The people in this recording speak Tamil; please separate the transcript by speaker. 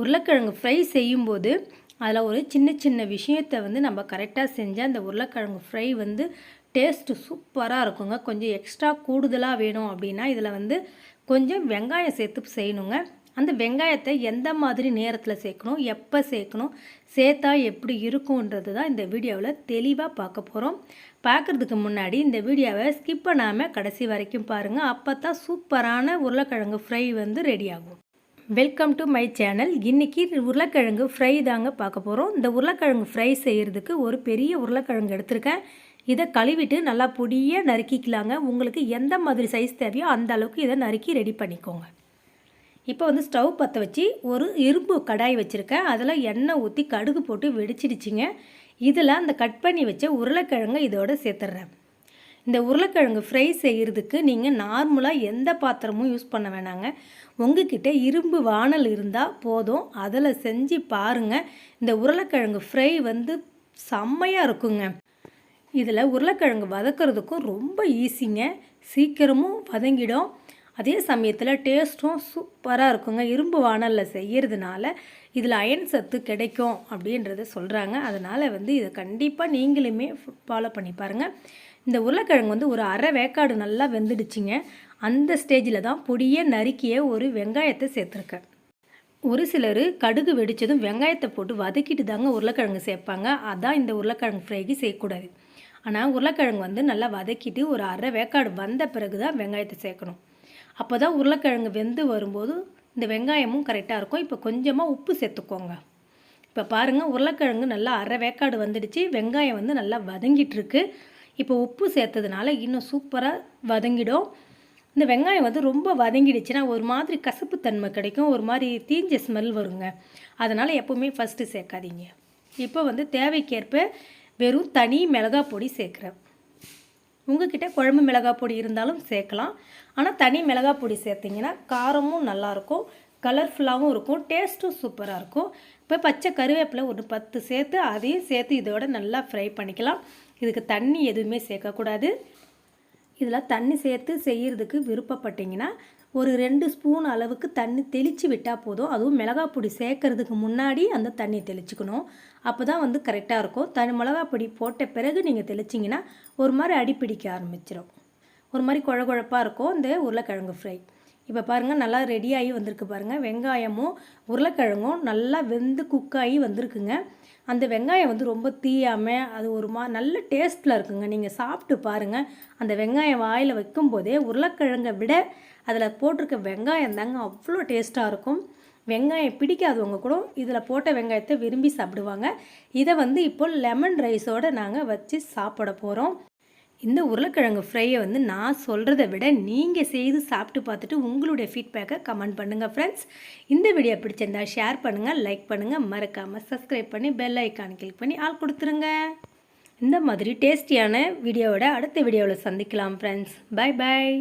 Speaker 1: உருளைக்கிழங்கு ஃப்ரை செய்யும்போது அதில் ஒரு சின்ன சின்ன விஷயத்தை வந்து நம்ம கரெக்டாக செஞ்சால் அந்த உருளைக்கிழங்கு ஃப்ரை வந்து டேஸ்ட்டு சூப்பராக இருக்குங்க. கொஞ்சம் எக்ஸ்ட்ரா கூடுதலாக வேணும் அப்படின்னா இதில் வந்து கொஞ்சம் வெங்காயம் சேர்த்து செய்யணுங்க. அந்த வெங்காயத்தை எந்த மாதிரி நேரத்தில் சேர்க்கணும் எப்போ சேர்க்கணும் சேர்த்தா எப்படி இருக்கும்ன்றது தான் இந்த வீடியோவில் தெளிவாக பார்க்க போகிறோம் பார்க்குறதுக்கு முன்னாடி இந்த வீடியோவை ஸ்கிப் பண்ணாமல் கடைசி வரைக்கும் பாருங்கள் அப்போ தான் சூப்பரான உருளைக்கிழங்கு ஃப்ரை வந்து ரெடி ஆகும். வெல்கம் டு மை சேனல் இன்றைக்கி உருளைக்கிழங்கு ஃப்ரை தாங்க பார்க்க போகிறோம் இந்த உருளைக்கிழங்கு ஃப்ரை செய்கிறதுக்கு ஒரு பெரிய உருளைக்கிழங்கு எடுத்திருக்கேன். இதை கழுவிட்டு நல்லா பொடியாக நறுக்கிக்கலாங்க. உங்களுக்கு எந்த மாதிரி சைஸ் தேவையோ அந்த அளவுக்கு இதை நறுக்கி ரெடி பண்ணிக்கோங்க. இப்போ வந்து ஸ்டவ் பற்ற வச்சு ஒரு இரும்பு கடாய் வச்சுருக்கேன். அதில் எண்ணெய் ஊற்றி கடுகு போட்டு வெடிச்சிடுச்சிங்க. இதில் அந்த கட் பண்ணி வச்ச உருளைக்கிழங்கை இதோடு சேர்த்துட்றேன் இந்த உருளைக்கிழங்கு ஃப்ரை செய்கிறதுக்கு நீங்கள் நார்மலாக எந்த பாத்திரமும் யூஸ் பண்ண வேணாங்க. உங்ககிட்ட இரும்பு வானல் இருந்தால் போதும். அதில் செஞ்சு பாருங்கள் இந்த உருளைக்கிழங்கு ஃப்ரை வந்து செம்மையாக இருக்குங்க. இதில் உருளைக்கிழங்கு வதக்கிறதுக்கும் ரொம்ப ஈஸிங்க சீக்கிரமும் வதங்கிடும். அதே சமயத்தில் டேஸ்ட்டும் சூப்பராக இருக்குங்க. இரும்பு வானலில் செய்கிறதுனால இதில் அயன் சத்து கிடைக்கும் அப்படின்றத சொல்கிறாங்க அதனால் வந்து இதை கண்டிப்பாக நீங்களுமே ஃபாலோ பண்ணி பாருங்கள் இந்த உருளைக்கிழங்கு வந்து ஒரு அரை வேக்காடு நல்லா வெந்துடுச்சிங்க. அந்த ஸ்டேஜில் தான் பொடியை நறுக்கிய ஒரு வெங்காயத்தை சேர்த்துருக்கேன். ஒரு சிலர் கடுகு வெடித்ததும் வெங்காயத்தை போட்டு வதக்கிட்டு தாங்க உருளைக்கிழங்கு சேர்ப்பாங்க. அதான் இந்த உருளைக்கிழங்கு ஃப்ரைக்கு செய்யக்கூடாது. ஆனால் உருளைக்கிழங்கு வந்து நல்லா வதக்கிட்டு ஒரு அரை வேக்காடு வந்த பிறகு தான் வெங்காயத்தை சேர்க்கணும். அப்போ தான் உருளைக்கிழங்கு வெந்து வரும்போது இந்த வெங்காயமும் கரெக்டாக இருக்கும். இப்போ கொஞ்சமாக உப்பு சேர்த்துக்கோங்க. இப்போ பாருங்கள் உருளைக்கிழங்கு நல்லா அரை வேக்காடு வந்துடுச்சு. வெங்காயம் வந்து நல்லா வதங்கிட்டுருக்கு இப்போ உப்பு சேர்த்ததுனால இன்னும் சூப்பராக வதங்கிடும். இந்த வெங்காயம் வந்து ரொம்ப வதங்கிடுச்சுன்னா ஒரு மாதிரி கசப்புத்தன்மை கிடைக்கும். ஒரு மாதிரி தீஞ்ச ஸ்மெல் வருங்க. அதனால் எப்போவுமே ஃபஸ்ட்டு சேர்க்காதீங்க. இப்போ வந்து தேவைக்கேற்ப வெறும் தனி மிளகாய் பொடி சேர்க்குறேன். உங்ககிட்ட குழம்பு மிளகாய் பொடி இருந்தாலும் சேர்க்கலாம். ஆனால் தனி மிளகாய் பொடி சேர்த்திங்கன்னா காரமும் நல்லாயிருக்கும் கலர்ஃபுல்லாகவும் இருக்கும் டேஸ்ட்டும் சூப்பராக இருக்கும். இப்போ பச்சை கருவேப்பிலை ஒரு பத்து சேர்த்து அதையும் சேர்த்து இதோட நல்லா ஃப்ரை பண்ணிக்கலாம். இதுக்கு தண்ணி எதுவுமே சேர்க்கக்கூடாது. இதில் தண்ணி சேர்த்து செய்கிறதுக்கு விருப்பப்பட்டீங்கன்னா ஒரு ரெண்டு ஸ்பூன் அளவுக்கு தண்ணி தெளித்து விட்டால் போதும். அதுவும் மிளகாய் பொடி சேர்க்கறதுக்கு முன்னாடி அந்த தண்ணி தெளிச்சுக்கணும். அப்போ தான் வந்து கரெக்டாக இருக்கும். தனி மிளகாய் பொடி போட்ட பிறகு நீங்கள் தெளிச்சிங்கன்னா ஒரு மாதிரி அடிப்பிடிக்க ஆரம்பிச்சிடும் ஒரு மாதிரி குழ குழப்பாக இருக்கும் இந்த உருளைக்கிழங்கு ஃப்ரை இப்போ பாருங்கள் நல்லா ரெடியாகி வந்திருக்கு பாருங்கள் வெங்காயமும் உருளைக்கிழங்கும் நல்லா வெந்து குக்காகி வந்திருக்குங்க. அந்த வெங்காயம் வந்து ரொம்ப தீயாமல் அது ஒரு மா நல்ல டேஸ்ட்டில் இருக்குங்க. நீங்கள் சாப்பிட்டு பாருங்கள் அந்த வெங்காயம் வாயில் வைக்கும்போதே உருளைக்கிழங்கை விட அதில் போட்டிருக்க வெங்காயம் தாங்க அவ்வளோ டேஸ்ட்டாக இருக்கும். வெங்காயம் பிடிக்காதவங்க கூட இதில் போட்ட வெங்காயத்தை விரும்பி சாப்பிடுவாங்க. இதை வந்து இப்போ லெமன் ரைஸோடு நாங்கள் வச்சு சாப்பிட போகிறோம் இந்த உருளைக்கிழங்கு ஃப்ரையை வந்து நான் சொல்கிறத விட நீங்கள் செய்து சாப்பிட்டு பார்த்துட்டு உங்களுடைய ஃபீட்பேக்கை கமெண்ட் பண்ணுங்கள் ஃப்ரெண்ட்ஸ் இந்த வீடியோ பிடிச்சிருந்தா ஷேர் பண்ணுங்கள் லைக் பண்ணுங்கள் மறக்காமல் சப்ஸ்கிரைப் பண்ணி பெல் ஐக்கான் கிளிக் பண்ணி ஆள் கொடுத்துருங்க. இந்த மாதிரி டேஸ்டியான வீடியோவோட அடுத்த வீடியோவில் சந்திக்கலாம் ஃப்ரெண்ட்ஸ் பை பாய்